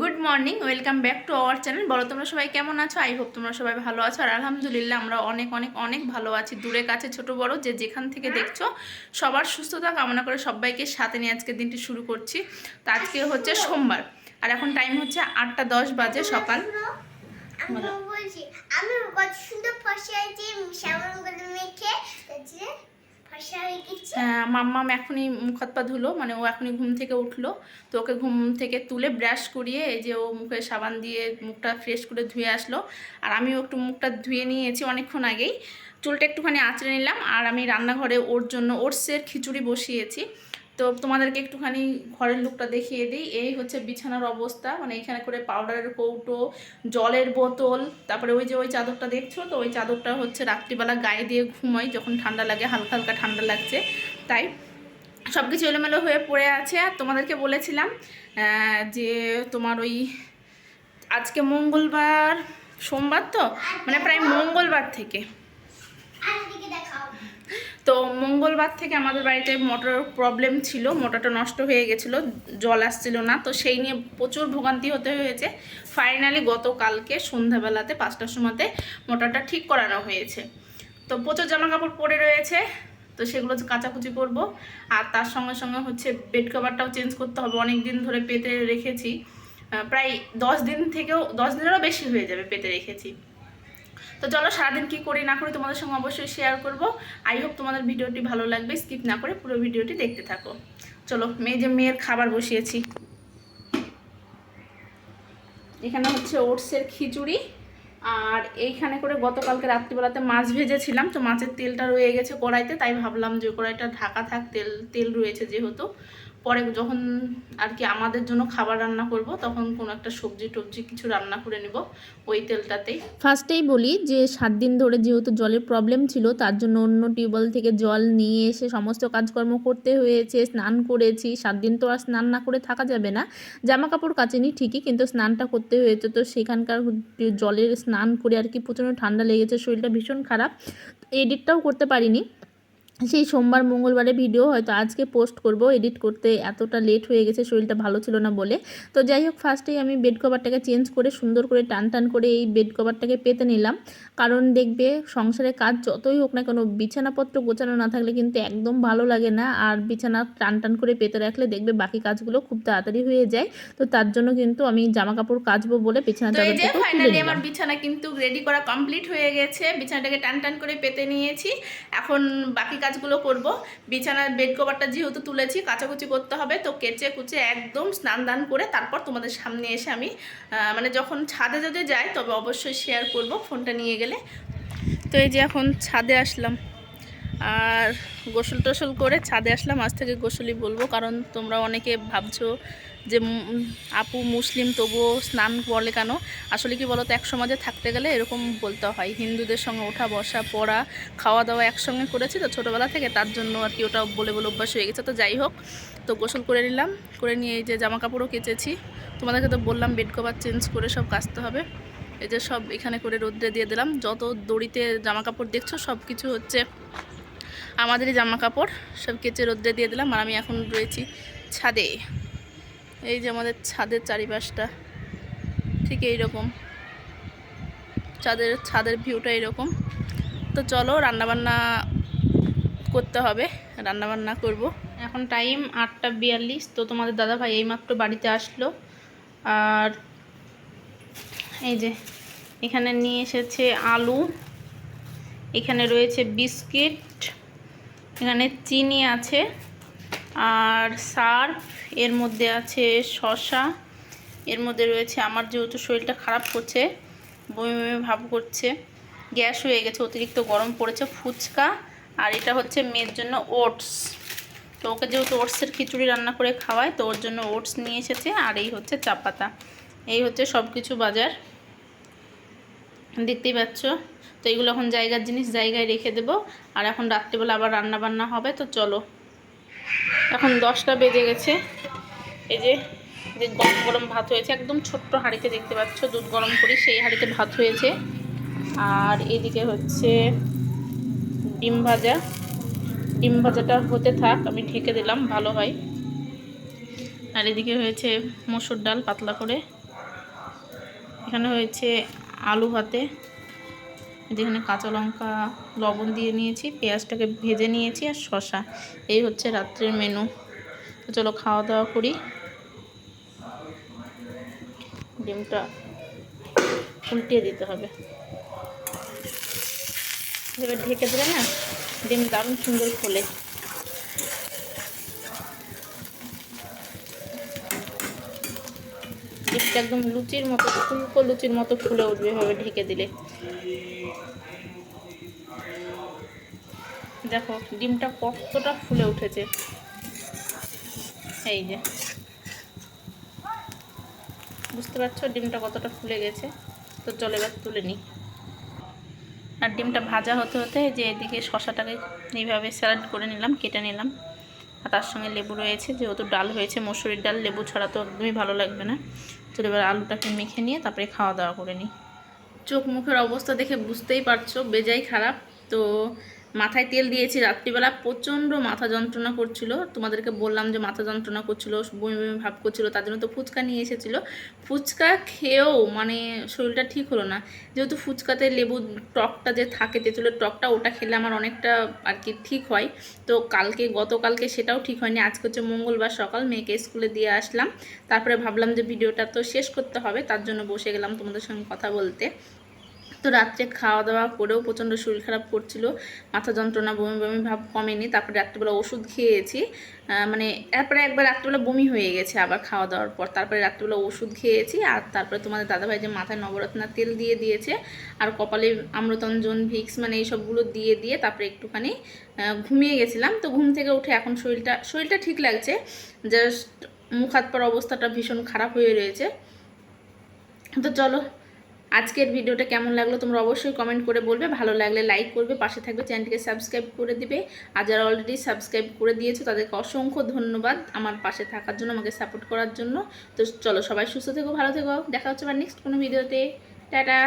Good morning welcome back to our channel বলো, তোমরা সবাই কেমন আছো? আই হোপ তোমরা সবাই ভালো আছো। আর আলহামদুলিল্লাহ, আমরা অনেক অনেক অনেক ভালো আছি। দূরে, কাছে, ছোট, বড়, যে যেখান থেকে দেখছ, সবার সুস্থতা কামনা করে সবাইকে সাথে নিয়ে আজকের দিনটি শুরু করছি। তো আজকে হচ্ছে সোমবার। আর এখন টাইম হচ্ছে আটটা দশ বাজে সকাল। আমি কত সুন্দর ফসা করে মেখে হয়ে মাম্মাম এখনই মুখ পা ধুলো মানে ও এখনই ঘুম থেকে উঠল। তো ওকে ঘুম থেকে তুলে ব্রাশ করিয়ে এই যে ও মুখে সাবান দিয়ে মুখটা ফ্রেশ করে ধুয়ে আসলো। আর আমিও একটু মুখটা ধুয়ে নিয়েছি অনেকক্ষণ আগেই। চুলটা একটুখানি আঁচড়ে নিলাম, আর আমি রান্নাঘরে ওর জন্য ওটসের খিচুড়ি বসিয়েছি। তো তোমাদেরকে একটুখানি ঘরের লুকটা দেখিয়ে দিই। এই হচ্ছে বিছানার অবস্থা। মানে এখানে করে পাউডারের কৌটো, জলের বোতল, তারপরে ওই যে ওই চাদরটা দেখছ তো? ওই চাদরটা হচ্ছে রাত্রিবেলা গায়ে দিয়ে ঘুমাই, যখন ঠান্ডা লাগে, হালকা হালকা ঠান্ডা লাগছে। তাই সব কিছু এলোমেলো হয়ে পড়ে আছে। আর তোমাদেরকে বলেছিলাম যে তোমার ওই আজকে মঙ্গলবার, সোমবার তো? মানে প্রায় মঙ্গলবার থেকে। তো মঙ্গলবার থেকে আমাদের বাড়িতে মোটর প্রবলেম ছিল, মোটরটা নষ্ট হয়ে গেছিল, জল আসছিল না, তো সেই নিয়ে প্রচুর ভোগান্তি হতে হয়েছে। ফাইনালি গতকালকে সন্ধ্যাবেলাতে পাঁচটার সময়তে মোটরটা ঠিক করানো হয়েছে। তো প্রচুর জামা কাপড় পরে রয়েছে, তো সেগুলো কাচাকুচি করব। আর তার সঙ্গে সঙ্গে হচ্ছে বেড কভারটাও চেঞ্জ করতে হবে অনেক দিন ধরে পেতে রেখেছি। প্রায় দশ দিন থেকেও, দশ দিনেরও বেশি হয়ে যাবে পেতে রেখেছি। তো চলো সারাদিন কি করি না করি তোমাদের সঙ্গে অবশ্যই শেয়ার করব। আই হোপ তোমাদের ভিডিওটি ভালো লাগবে স্কিপ না করে পুরো ভিডিওটি দেখতে থাকো। চলো, মেয়ে যে মেয়ের খাবার বসিয়েছি। এখানে হচ্ছে ওটসের খিচুড়ি, আর এইখানে করে গতকালকে রাত্রিবেলাতে মাছ ভেজেছিলাম, তো মাছের তেলটা রয়ে গেছে কড়াইতে, তাই ভাবলাম যে কড়াইটা ঢাকা থাক, তেল তেল রয়েছে যেহেতু। পরে যখন আর কি আমাদের জন্য খাবার রান্না করব, তখন কোনো একটা সবজি টবজি কিছু রান্না করে নিব ওই তেলটাতেই। ফার্স্টেই বলি যে সাত দিন ধরে যেহেতু জলের প্রবলেম ছিল, তার জন্য অন্য টিউবওয়েল থেকে জল নিয়ে এসে সমস্ত কাজকর্ম করতে হয়েছে, স্নান করেছি। সাত দিন তো আর স্নান না করে থাকা যাবে না। জামা কাপড় কাচেনি ঠিকই, কিন্তু স্নানটা করতে হয়েছে। তো সেখানকার জলের স্নান করে আর কি প্রচণ্ড ঠান্ডা লেগেছে, শরীরটা ভীষণ খারাপ। এডিটটাও করতে পারিনি। সেই সোমবার মঙ্গলবারে ভিডিও হয়তো আজকে পোস্ট করব এডিট করতে এতটা লেট হয়ে গেছে শরীরটা ভালো ছিল না বলে। তো যাই হোক ফার্স্টেই আমি বেড কভারটাকে চেঞ্জ করে সুন্দর করে টান টান করে এই বেড কভারটাকে পেতে নিলাম। কারণ দেখবে সংসারের কাজ যতই হোক না কেন বিছানাপত্র গোছানো না থাকলে কিন্তু একদম ভালো লাগে না। আর বিছানা টান টান করে পেতে রাখলে দেখবে বাকি কাজগুলো খুব তাড়াতাড়ি হয়ে যায়। তো তার জন্য কিন্তু আমি জামা কাপড় কাচবো বলে বিছানা ফাইনালি আমার বিছানা কিন্তু রেডি করা কমপ্লিট হয়ে গেছে। বিছানাটাকে টান টান করে পেতে নিয়েছি। এখন বাকি কাজগুলো করব। বিছানার বেড কভারটা যেহেতু তুলেছি, কাচাকুচি করতে হবে, তো কেচে কুচে একদম স্নান দান করে তারপর তোমাদের সামনে এসে আমি মানে যখন ছাদে যদি যাই, তবে অবশ্যই শেয়ার করব, ফোনটা নিয়ে গেলে। তো এই যে এখন ছাদে আসলাম। আর গোসল টোসল করে ছাদে আসলাম, আজ থেকে গোসলই বলব। কারণ তোমরা অনেকে ভাবছ যে আপু মুসলিম, তবুও স্নান বলে কেন? আসলে কি বলতো, এক সমাজে থাকতে গেলে এরকম বলতে হয়। হিন্দুদের সঙ্গে ওঠা, বসা, পড়া খাওয়া দাওয়া একসঙ্গে করেছি তো ছোটোবেলা থেকে, তার জন্য আর কি ওটা বলে বলে অভ্যাস হয়ে গেছে। তো যাই হোক, তো গোসল করে নিলাম, করে নিয়ে এই যে জামা কাপড়ও কেচেছি। তোমাদেরকে তো বললাম, বেড কভার চেঞ্জ করে সব কাচতে হবে। এই যে সব এখানে করে রোদ্রে দিয়ে দিলাম। যত দড়িতে জামা কাপড় দেখছ সব কিছু হচ্ছে আমাদেরই জামা কাপড় সব কেচে রোদ্রে দিয়ে দিলাম আর আমি এখন রয়েছি ছাদে। এই যে আমাদের ছাদের চারিপাশটা, ঠিক এইরকম। ছাদের ছাদের ভিউটা এরকম তো চলো রান্নাবান্না করতে হবে, রান্নাবান্না করব। এখন টাইম আটটা বিয়াল্লিশ, তো তোমাদের দাদা ভাই এইমাত্র বাড়িতে আসলো। আর এই যে এখানে নিয়ে এসেছে আলু, এখানে রয়েছে বিস্কিট এখানে চিনি আছে আর সার্ফ, এর মধ্যে আছে শসা, এর মধ্যে রয়েছে আমার যেহেতু শরীরটা খারাপ করছে, বমি বমি ভাব করছে, গ্যাস হয়ে গেছে, অতিরিক্ত গরম পড়েছে, ফুচকা আর এটা হচ্ছে মেয়ের জন্য ওটস। তো ওকে যেহেতু ওটসের খিচুড়ি রান্না করে খাওয়ায়, তো ওর জন্য ওটস নিয়ে এসেছে আর এই হচ্ছে চা পাতা এই হচ্ছে সব কিছু বাজার। দেখতেই পাচ্ছ? তো এগুলো এখন জায়গার জিনিস, জায়গায় রেখে দেবো। আর এখন রাত্রিবেলা আবার রান্না বান্না হবে, তো চলো। এখন দশটা বেজে গেছে। এই যে যে গরম গরম ভাত হয়েছে, একদম ছোট্ট হাঁড়িতে দেখতে পাচ্ছ, দুধ গরম করি, সেই হাঁড়িতে ভাত হয়েছে। আর এদিকে হচ্ছে ডিম ভাজা। ডিম ভাজাটা হতে থাক, আমি ঢেকে দিলাম, ভালো হয়। আর এদিকে হয়েছে মসুর ডাল, পাতলা করে। এখানে হয়েছে আলু ভাতে। যেখানে কাঁচা লঙ্কা, লবণ দিয়ে নিয়েছি, পেঁয়াজটাকে ভেজে নিয়েছি আর শশা এই হচ্ছে রাত্রের মেনু তো চলো খাওয়া দাওয়া করি। ডিমটা উল্টিয়ে দিতে হবে। এবার ঢেকে দিলে না, ডিম দারুণ সুন্দর খোলে ডিমটা একদম লুচির মতো, ফুলকো লুচির মতো ফুলে উঠবে এভাবে ঢেকে দিলে। দেখো, ডিমটা কতটা ফুলে উঠেছে। এই যে। বুঝতে পারছ? ডিমটা কতটা ফুলে গেছে? তো চলো এবার তুলে নিই। আর ডিমটা ভাজা হতে হতে যে এদিকে শশাটাকে এইভাবে স্যালাড করে নিলাম, কেটে নিলাম। আর তার সঙ্গে লেবু রয়েছে, যেহেতু ডাল হয়েছে, মসুরির ডাল, লেবু ছাড়া তো একদমই ভালো লাগবে না। চলো এবার আলুটাকে মেখে নিয়ে তারপরে খাওয়া দাওয়া করে নিই। চোখ মুখের অবস্থা দেখে বুঝতেই পারছ বেজাই খারাপ। তো মাথায় তেল দিয়েছি রাত্রিবেলা, প্রচণ্ড মাথা যন্ত্রণা করছিল। তোমাদেরকে বললাম যে মাথা যন্ত্রণা করছিল, বমি বমি ভাব করছিল, তার জন্য তো ফুচকা নিয়ে এসেছিল। ফুচকা খেয়েও মানে শরীরটা ঠিক হলো না। যেহেতু ফুচকাতে লেবু টকটা যে থাকে, তেঁতুলের টকটা, ওটা খেলে আমার অনেকটা আর কি ঠিক হয়। তো কালকে, গতকালকে সেটাও ঠিক হয়নি। আজকে হচ্ছে মঙ্গলবার সকাল, মেয়েকে স্কুলে দিয়ে আসলাম। তারপরে ভাবলাম যে ভিডিওটা তো শেষ করতে হবে, তার জন্য বসে গেলাম তোমাদের সঙ্গে কথা বলতে। তো রাত্রে খাওয়া দাওয়া করেও প্রচণ্ড শরীর খারাপ করছিল। মাথা যন্ত্রণা, বমি বমি ভাব কমেনি। তারপরে রাত্রিবেলা ওষুধ খেয়েছি। মানে তারপরে একবার রাত্রিবেলা বমি হয়ে গেছে আবার খাওয়া দাওয়ার পর। তারপরে রাত্রিবেলা ওষুধ খেয়েছি আর তারপরে তোমাদের দাদাভাই যে মাথায় নবরত্না তেল দিয়ে দিয়েছে আর কপালে আম্রতঞ্জন, ভিক্স মানে এই সবগুলো দিয়ে দিয়ে তারপরে একটুখানি ঘুমিয়ে গেছিলাম। তো ঘুম থেকে উঠে এখন শরীরটা শরীরটা ঠিক লাগছে। জাস্ট মুখ হাত পার অবস্থাটা ভীষণ খারাপ হয়ে রয়েছে। তো চলো আজকের ভিডিওটা কেমন লাগল তোমরা অবশ্যই কমেন্ট করে বলবে। ভালো লাগলে লাইক করবে, পাশে থাকবে চ্যানেলটিকে সাবস্ক্রাইব করে দিবে। আর যারা অলরেডি সাবস্ক্রাইব করে দিয়েছ, তাদেরকে অসংখ্য ধন্যবাদ আমার পাশে থাকার জন্য, আমাকে সাপোর্ট করার জন্য। তো চলো সবাই সুস্থ থেকো, ভালো থেকো। দেখা হচ্ছে আবার নেক্সট কোনো ভিডিওতে টাটা।